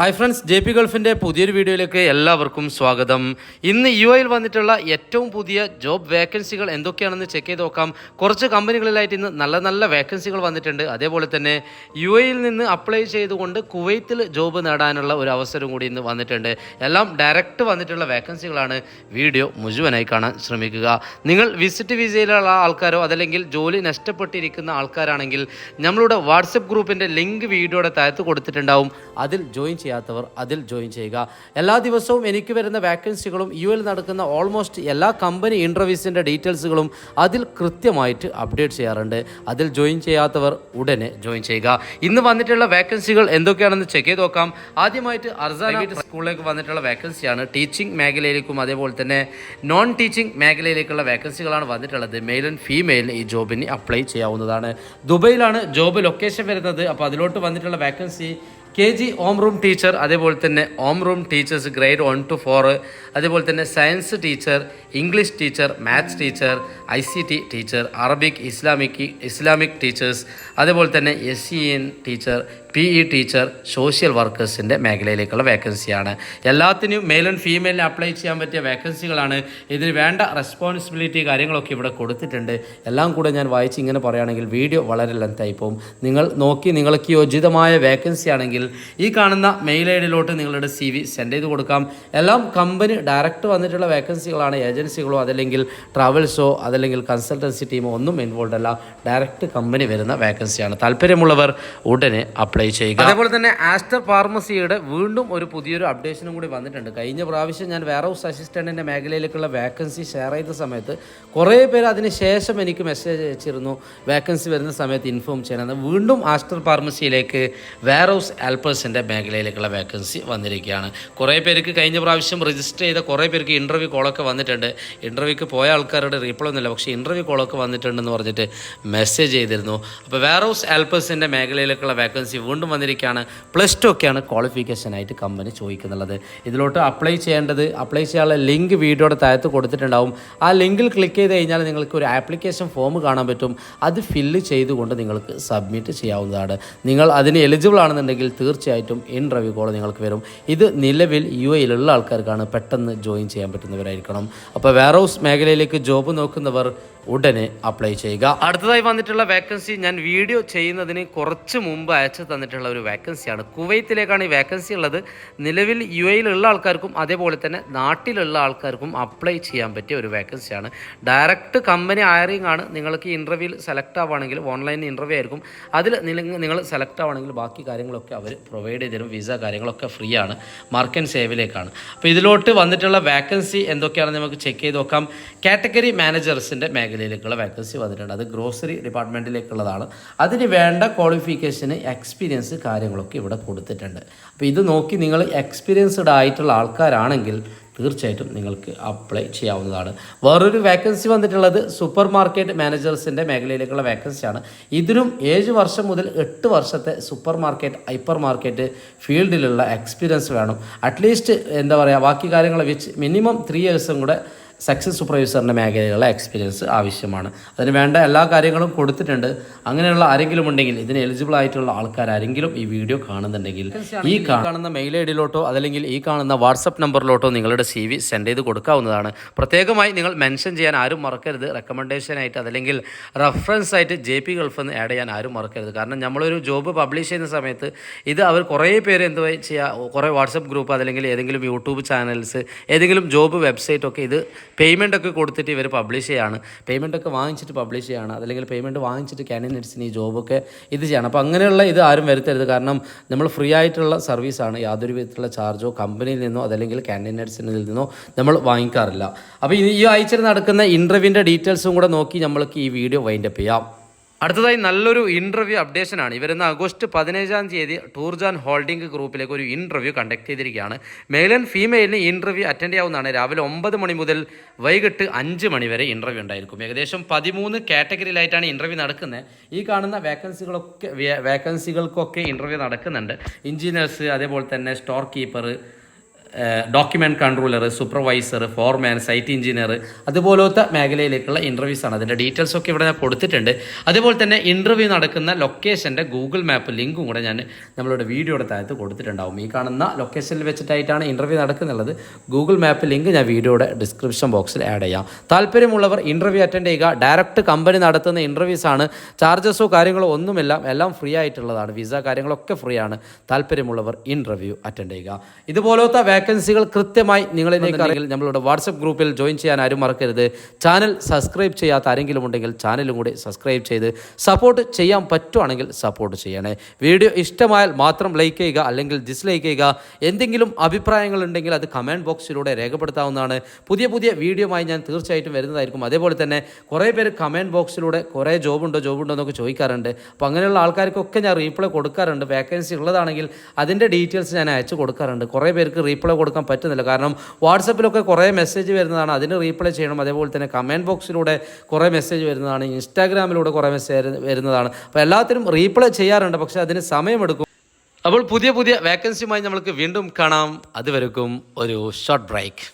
Hi friends J P ഗൾഫിന്റെ പുതിയൊരു വീഡിയോയിലേക്ക് എല്ലാവർക്കും സ്വാഗതം. ഇന്ന് യു എയിൽ വന്നിട്ടുള്ള ഏറ്റവും പുതിയ ജോബ് വേക്കൻസികൾ എന്തൊക്കെയാണെന്ന് ചെക്ക് ചെയ്ത് നോക്കാം. കുറച്ച് കമ്പനികളിലായിട്ട് ഇന്ന് നല്ല നല്ല വേക്കൻസികൾ വന്നിട്ടുണ്ട്. അതേപോലെ തന്നെ യു എയിൽ നിന്ന് അപ്ലൈ ചെയ്തുകൊണ്ട് കുവൈത്തിൽ ജോബ് നേടാനുള്ള ഒരു അവസരം കൂടി ഇന്ന് വന്നിട്ടുണ്ട്. എല്ലാം ഡയറക്റ്റ് വന്നിട്ടുള്ള വേക്കൻസികളാണ് വീഡിയോ മുഴുവനായി കാണാൻ ശ്രമിക്കുക. നിങ്ങൾ വിസിറ്റ് വിസയിലുള്ള ആൾക്കാരോ അതല്ലെങ്കിൽ ജോലി നഷ്ടപ്പെട്ടിരിക്കുന്ന ആൾക്കാരാണെങ്കിൽ നമ്മളുടെ വാട്സപ്പ് ഗ്രൂപ്പിന്റെ ലിങ്ക് വീഡിയോയുടെ താഴത്ത് കൊടുത്തിട്ടുണ്ടാവും. അതിൽ ജോയിൻ ചെയ്യാത്തവർ അതിൽ ജോയിൻ ചെയ്യുക. എല്ലാ ദിവസവും എനിക്ക് വരുന്ന വാക്കൻസികളും യു എൽ നടക്കുന്ന ഓൾമോസ്റ്റ് എല്ലാ കമ്പനി ഇന്റർവ്യൂസിന്റെ ഡീറ്റെയിൽസുകളും അതിൽ കൃത്യമായിട്ട് അപ്ഡേറ്റ് ചെയ്യാറുണ്ട്. അതിൽ ജോയിൻ ചെയ്യാത്തവർ ഉടനെ ജോയിൻ ചെയ്യുക. ഇന്ന് വന്നിട്ടുള്ള വാക്കൻസികൾ എന്തൊക്കെയാണെന്ന് ചെക്ക് ചെയ്ത് നോക്കാം. ആദ്യമായിട്ട് അർസാന സ്കൂളിലേക്ക് വന്നിട്ടുള്ള വാക്കൻസിയാണ് ടീച്ചിങ് മേഖലയിലേക്കും അതേപോലെ തന്നെ നോൺ ടീച്ചിങ് മേഖലയിലേക്കുള്ള വാക്കൻസികളാണ് വന്നിട്ടുള്ളത്. മെയിൽ ആൻഡ് ഫീമെയിലിന് ഈ ജോബിന് അപ്ലൈ ചെയ്യാവുന്നതാണ്. ദുബൈയിലാണ് ജോബ് ലൊക്കേഷൻ വരുന്നത്. അപ്പോൾ അതിലോട്ട് വന്നിട്ടുള്ള vacancy K G home room teacher അതേപോലെ തന്നെ home room teachers grade one two four അതേപോലെ തന്നെ science teacher English teacher maths teacher I C T teacher Arabic Islamic Islamic teachers അതേപോലെ തന്നെ S C N teacher P E teacher social വർക്കേഴ്സിന്റെ മേഖലയിലേക്കുള്ള വേക്കൻസിയാണ് എല്ലാത്തിനും male and ഫീമെയിലിന് apply ചെയ്യാൻ പറ്റിയ വേക്കൻസികളാണ് ഇതിന് വേണ്ട റെസ്പോൺസിബിലിറ്റി കാര്യങ്ങളൊക്കെ ഇവിടെ കൊടുത്തിട്ടുണ്ട്. എല്ലാം കൂടെ ഞാൻ വായിച്ച് ഇങ്ങനെ പറയുകയാണെങ്കിൽ വീഡിയോ വളരെ ലെങ്തായി പോകും. നിങ്ങൾ നോക്കി നിങ്ങൾക്ക് യോജിതമായ വേക്കൻസി ആണെങ്കിൽ ഈ കാണുന്ന മെയിൽ ഐ ഡിയിലോട്ട് നിങ്ങളുടെ സി വി സെൻഡ് ചെയ്ത് കൊടുക്കാം. എല്ലാം കമ്പനി ഡയറക്റ്റ് വന്നിട്ടുള്ള വേക്കൻസികളാണ് ഏജൻസികളോ അതല്ലെങ്കിൽ ട്രാവൽസോ അതല്ലെങ്കിൽ കൺസൾട്ടൻസി ടീമോ ഒന്നും ഇൻവോൾവ് അല്ല. ഡയറക്റ്റ് കമ്പനി വരുന്ന വേക്കൻസിയാണ് താല്പര്യമുള്ളവർ ഉടനെ അപ്ലൈ ചെയ്യുക. അതേപോലെ തന്നെ ആസ്റ്റർ ഫാർമസിയുടെ വീണ്ടും ഒരു പുതിയൊരു അപ്ഡേഷനും കൂടി വന്നിട്ടുണ്ട്. കഴിഞ്ഞ പ്രാവശ്യം ഞാൻ വെയർ ഹൗസ് അസിസ്റ്റന്റിന്റെ മേഖലയിലേക്കുള്ള വേക്കൻസി ഷെയർ ചെയ്ത സമയത്ത് കുറേ പേര് അതിന് ശേഷം എനിക്ക് മെസ്സേജ് അയച്ചിരുന്നു. വേക്കൻസി വരുന്ന സമയത്ത് ഇൻഫോം ചെയ്യണമെന്ന് വീണ്ടും ആസ്റ്റർ ഫാർമസിയിലേക്ക് വെയർ ഹൗസ് ഹെൽപ്പേഴ്സിന്റെ മേഖലയിലേക്കുള്ള വേക്കൻസി വന്നിരിക്കുകയാണ്. കുറേ പേർക്ക് കഴിഞ്ഞ പ്രാവശ്യം രജിസ്റ്റർ ചെയ്ത കുറേ പേർക്ക് ഇന്റർവ്യൂ കോളൊക്കെ വന്നിട്ടുണ്ട്. ഇന്റർവ്യൂക്ക് പോയ ആൾക്കാരുടെ റീപ്ലൈ ഒന്നുമില്ല. പക്ഷേ ഇന്റർവ്യൂ കോളൊക്കെ വന്നിട്ടുണ്ടെന്ന് പറഞ്ഞിട്ട് മെസ്സേജ് ചെയ്തിരുന്നു. അപ്പോൾ വെയർ ഹൗസ് ഹെൽപ്പേഴ്സിന്റെ മേഖലയിലേക്കുള്ള വേക്കൻസി വീണ്ടും വന്നിരിക്കുകയാണ്. പ്ലസ് ടു ഒക്കെയാണ് ക്വാളിഫിക്കേഷനായിട്ട് കമ്പനി ചോദിക്കുന്നുള്ളത്. ഇതിലോട്ട് അപ്ലൈ ചെയ്യേണ്ടത് അപ്ലൈ ചെയ്യാനുള്ള ലിങ്ക് വീഡിയോയുടെ താഴത്ത് കൊടുത്തിട്ടുണ്ടാവും. ആ ലിങ്കിൽ ക്ലിക്ക് ചെയ്ത് കഴിഞ്ഞാൽ നിങ്ങൾക്ക് ഒരു ആപ്ലിക്കേഷൻ ഫോം കാണാൻ പറ്റും. അത് ഫില്ല് ചെയ്തുകൊണ്ട് നിങ്ങൾക്ക് സബ്മിറ്റ് ചെയ്യാവുന്നതാണ്. നിങ്ങൾ അതിന് എലിജിബിൾ ആണെന്നുണ്ടെങ്കിൽ തീർച്ചയായിട്ടും ഇന്റർവ്യൂ കോൾ നിങ്ങൾക്ക് വരും. ഇത് നിലവിൽ യു എയിലുള്ള ആൾക്കാർക്കാണ് പെട്ടെന്ന് ജോയിൻ ചെയ്യാൻ പറ്റുന്നവരായിരിക്കണം. അപ്പോൾ വെയർ ഹൗസ് മേഖലയിലേക്ക് ജോബ് നോക്കുന്നവർ ഉടനെ അപ്ലൈ ചെയ്യുക. അടുത്തതായി വന്നിട്ടുള്ള വേക്കൻസി ഞാൻ വീഡിയോ ചെയ്യുന്നതിന് കുറച്ച് മുമ്പ് അയച്ചു തന്നിട്ടുള്ള ഒരു വേക്കൻസിയാണ് കുവൈത്തിലേക്കാണ് ഈ വേക്കൻസി ഉള്ളത്. നിലവിൽ യു എയിലുള്ള ആൾക്കാർക്കും അതേപോലെ തന്നെ നാട്ടിലുള്ള ആൾക്കാർക്കും അപ്ലൈ ചെയ്യാൻ പറ്റിയ ഒരു വേക്കൻസിയാണ് ഡയറക്റ്റ് കമ്പനി ഹയറിംഗ് ആണ്. നിങ്ങൾക്ക് ഇന്റർവ്യൂവിൽ സെലക്ട് ആവുകയാണെങ്കിൽ ഓൺലൈൻ ഇന്റർവ്യൂ ആയിരിക്കും. അതിൽ നിങ്ങൾ സെലക്ട് ആവുകയാണെങ്കിൽ ബാക്കി കാര്യങ്ങളൊക്കെ അവർ പ്രൊവൈഡ് ചെയ്ത് തരും വിസ കാര്യങ്ങളൊക്കെ ഫ്രീ ആണ്. മാർക്ക് ആൻഡ് സേവിലേക്കാണ് അപ്പോൾ ഇതിലോട്ട് വന്നിട്ടുള്ള വേക്കൻസി എന്തൊക്കെയാണെന്ന് നമുക്ക് ചെക്ക് ചെയ്ത് നോക്കാം. കാറ്റഗറി മാനേജേഴ്സിന്റെ മേഖലയിലേക്കുള്ള വേക്കൻസി വന്നിട്ടുണ്ട്. അത് ഗ്രോസറി ഡിപ്പാർട്ട്മെന്റിലേക്കുള്ളതാണ് അതിന് വേണ്ട ക്വാളിഫിക്കേഷന് എക്സ്പീരിയൻസ് കാര്യങ്ങളൊക്കെ ഇവിടെ കൊടുത്തിട്ടുണ്ട്. അപ്പോൾ ഇത് നോക്കി നിങ്ങൾ എക്സ്പീരിയൻസ്ഡ് ആയിട്ടുള്ള ആൾക്കാരാണെങ്കിൽ തീർച്ചയായിട്ടും നിങ്ങൾക്ക് അപ്ലൈ ചെയ്യാവുന്നതാണ്. വേറൊരു വേക്കൻസി വന്നിട്ടുള്ളത് സൂപ്പർ മാർക്കറ്റ് മാനേജേഴ്സിന്റെ മേഖലയിലേക്കുള്ള വേക്കൻസിയാണ് ഇതിനും ഏഴ് വർഷം മുതൽ എട്ട് വർഷത്തെ സൂപ്പർ മാർക്കറ്റ് ഹൈപ്പർ മാർക്കറ്റ് ഫീൽഡിലുള്ള എക്സ്പീരിയൻസ് വേണം അറ്റ്ലീസ്റ്റ് എന്താ പറയുക ബാക്കി കാര്യങ്ങൾ വെച്ച് മിനിമം ത്രീ ഇയേഴ്സും കൂടെ സക്സസ് സൂപ്പർവൈസറിന്റെ മേഖലയിലുള്ള എക്സ്പീരിയൻസ് ആവശ്യമാണ്. അതിന് വേണ്ട എല്ലാ കാര്യങ്ങളും കൊടുത്തിട്ടുണ്ട്. അങ്ങനെയുള്ള ആരെങ്കിലും ഉണ്ടെങ്കിൽ ഇതിന് എലിജിബിൾ ആയിട്ടുള്ള ആൾക്കാർ ആരെങ്കിലും ഈ വീഡിയോ കാണുന്നുണ്ടെങ്കിൽ ഈ കാണുന്ന മെയിൽ ഐ ഡിയിലോട്ടോ അതല്ലെങ്കിൽ ഈ കാണുന്ന വാട്സപ്പ് നമ്പറിലോട്ടോ നിങ്ങളുടെ സി വി സെൻഡ് ചെയ്ത് കൊടുക്കാവുന്നതാണ്. പ്രത്യേകമായി നിങ്ങൾ മെൻഷൻ ചെയ്യാൻ ആരും മറക്കരുത്. റെക്കമെൻഡേഷനായിട്ട് അതല്ലെങ്കിൽ റെഫറൻസ് ആയിട്ട് ജെ പി ഗൾഫ് എന്ന് ആഡ് ചെയ്യാൻ ആരും മറക്കരുത്. കാരണം നമ്മളൊരു ജോബ് പബ്ലിഷ് ചെയ്യുന്ന സമയത്ത് ഇത് അവർ കുറേ പേര് എന്ത് ചെയ്യുക കുറേ വാട്സപ്പ് ഗ്രൂപ്പ് അതല്ലെങ്കിൽ ഏതെങ്കിലും യൂട്യൂബ് ചാനൽസ് ഏതെങ്കിലും ജോബ് വെബ്സൈറ്റ് ഒക്കെ ഇത് പേയ്മെന്റ് ഒക്കെ കൊടുത്തിട്ട് ഇവർ പബ്ലിഷ് ചെയ്യാണ്. പേയ്മെന്റ് ഒക്കെ വാങ്ങിച്ചിട്ട് പബ്ലിഷ് ചെയ്യാണ്. അതല്ലെങ്കിൽ പേയ്മെന്റ് വാങ്ങിച്ചിട്ട് കാൻഡിഡേറ്റ്സിന് ഈ ജോബൊക്കെ ഇത് ചെയ്യണം. അപ്പോൾ അങ്ങനെയുള്ള ഇത് ആരും വരുത്തരുത്. കാരണം നമ്മൾ ഫ്രീ ആയിട്ടുള്ള സർവീസാണ് യാതൊരു വിധത്തിലുള്ള ചാർജോ കമ്പനിയിൽ നിന്നോ അതല്ലെങ്കിൽ കാൻഡിഡേറ്റ്സിനിൽ നിന്നോ നമ്മൾ വാങ്ങിക്കാറില്ല. അപ്പോൾ ഈ ആഴ്ചയിൽ നടക്കുന്ന ഇന്റർവ്യൂവിന്റെ ഡീറ്റെയിൽസും കൂടെ നോക്കി നമ്മൾക്ക് ഈ വീഡിയോ വൈൻഡപ്പ് ചെയ്യാം. അടുത്തതായി നല്ലൊരു ഇന്റർവ്യൂ അപ്ഡേഷനാണ് ഇവരുന്ന ആഗസ്റ്റ് പതിനേഴാം തീയതി ടൂർജാൻ ഹോൾഡിംഗ് ഗ്രൂപ്പിലേക്ക് ഒരു ഇന്റർവ്യൂ കണ്ടക്ട് ചെയ്തിരിക്കുകയാണ്. മെയിലും ആൻഡ് ഫീമെയിലിന് ഇന്റർവ്യൂ അറ്റൻഡ് ചെയ്യാവുന്നതാണ്. രാവിലെ ഒമ്പത് മണി മുതൽ വൈകിട്ട് അഞ്ച് മണി വരെ ഇന്റർവ്യൂ ഉണ്ടായിരിക്കും. ഏകദേശം പതിമൂന്ന് കാറ്റഗറിയിലായിട്ടാണ് ഇന്റർവ്യൂ നടക്കുന്നത്. ഈ കാണുന്ന വേക്കൻസികളൊക്കെ വേക്കൻസികൾക്കൊക്കെ ഇന്റർവ്യൂ നടക്കുന്നുണ്ട്. എഞ്ചിനീയേഴ്സ് അതേപോലെ തന്നെ store keeper document controller supervisor foreman site engineer അതുപോലത്തെ മേഖലയിലേക്കുള്ള ഇന്റർവ്യൂസ് ആണ്. അതിന്റെ ഡീറ്റെയിൽസ് ഒക്കെ ഇവിടെ ഞാൻ കൊടുത്തിട്ടുണ്ട്. അതുപോലെ തന്നെ ഇന്റർവ്യൂ നടക്കുന്ന ലൊക്കേഷന്റെ ഗൂഗിൾ മാപ്പ് ലിങ്കും കൂടെ ഞാൻ നമ്മളുടെ വീഡിയോയുടെ താഴത്ത് കൊടുത്തിട്ടുണ്ടാവും. ഈ കാണുന്ന ലൊക്കേഷനിൽ വെച്ചിട്ടായിട്ടാണ് ഇന്റർവ്യൂ നടക്കുന്നുള്ളത്. ഗൂഗിൾ മാപ്പ് ലിങ്ക് ഞാൻ വീഡിയോയുടെ ഡിസ്ക്രിപ്ഷൻ ബോക്സിൽ ആഡ് ചെയ്യാം. താല്പര്യമുള്ളവർ ഇന്റർവ്യൂ അറ്റൻഡ് ചെയ്യുക. ഡയറക്റ്റ് കമ്പനി നടത്തുന്ന ഇന്റർവ്യൂസ് ആണ്. ചാർജസോ കാര്യങ്ങളോ ഒന്നുമില്ല. എല്ലാം ഫ്രീ ആയിട്ടുള്ളതാണ്. വിസ കാര്യങ്ങളൊക്കെ ഫ്രീ ആണ്. താല്പര്യമുള്ളവർ ഇന്റർവ്യൂ അറ്റൻഡ് ചെയ്യുക. ഇതുപോലത്തെ വേക്കൻസികൾ കൃത്യമായി നിങ്ങളിലേക്ക് അറിയാൻ നമ്മളുടെ വാട്സപ്പ് ഗ്രൂപ്പിൽ ജോയിൻ ചെയ്യാൻ ആരും മറക്കരുത്. ചാനൽ സബ്സ്ക്രൈബ് ചെയ്യാത്ത ആരെങ്കിലും ഉണ്ടെങ്കിൽ ചാനലും കൂടി സബ്സ്ക്രൈബ് ചെയ്ത് സപ്പോർട്ട് ചെയ്യാൻ പറ്റുവാണെങ്കിൽ സപ്പോർട്ട് ചെയ്യണേ. വീഡിയോ ഇഷ്ടമായാൽ മാത്രം ലൈക്ക് ചെയ്യുക അല്ലെങ്കിൽ ഡിസ്ലൈക്ക് ചെയ്യുക. എന്തെങ്കിലും അഭിപ്രായങ്ങൾ ഉണ്ടെങ്കിൽ അത് കമന്റ് ബോക്സിലൂടെ രേഖപ്പെടുത്താവുന്നതാണ്. പുതിയ പുതിയ വീഡിയോമായി ഞാൻ തീർച്ചയായിട്ടും വരുന്നതായിരിക്കും. അതേപോലെ തന്നെ കുറേ പേര് കമന്റ് ബോക്സിലൂടെ കുറേ ജോബുണ്ടോ ജോബുണ്ടോ എന്നൊക്കെ ചോദിക്കാറുണ്ട്. അപ്പോൾ അങ്ങനെയുള്ള ആൾക്കാർക്കൊക്കെ ഞാൻ റീപ്ലൈ കൊടുക്കാറുണ്ട്. വേക്കൻസി ഉള്ളതാണെങ്കിൽ അതിന്റെ ഡീറ്റെയിൽസ് ഞാൻ അയച്ചു കൊടുക്കാറുണ്ട്. കുറേ പേർക്ക് റീപ്ലൈ കൊടുക്കാൻ പറ്റുന്നില്ല. കാരണം വാട്സപ്പിലൊക്കെ കുറേ മെസ്സേജ് വരുന്നതാണ് അതിന് റീപ്ലൈ ചെയ്യണം. അതേപോലെ തന്നെ കമന്റ് ബോക്സിലൂടെ കുറേ മെസ്സേജ് വരുന്നതാണ് ഇൻസ്റ്റാഗ്രാമിലൂടെ കുറേ മെസ്സേജ് വരുന്നതാണ്. അപ്പോൾ എല്ലാത്തിനും റീപ്ലൈ ചെയ്യാറുണ്ട് പക്ഷേ അതിന് സമയമെടുക്കും. അപ്പോൾ പുതിയ പുതിയ വേക്കൻസിയുമായി നമുക്ക് വീണ്ടും കാണാം. അതുവരെക്കും ഒരു ഷോർട്ട് ബ്രേക്ക്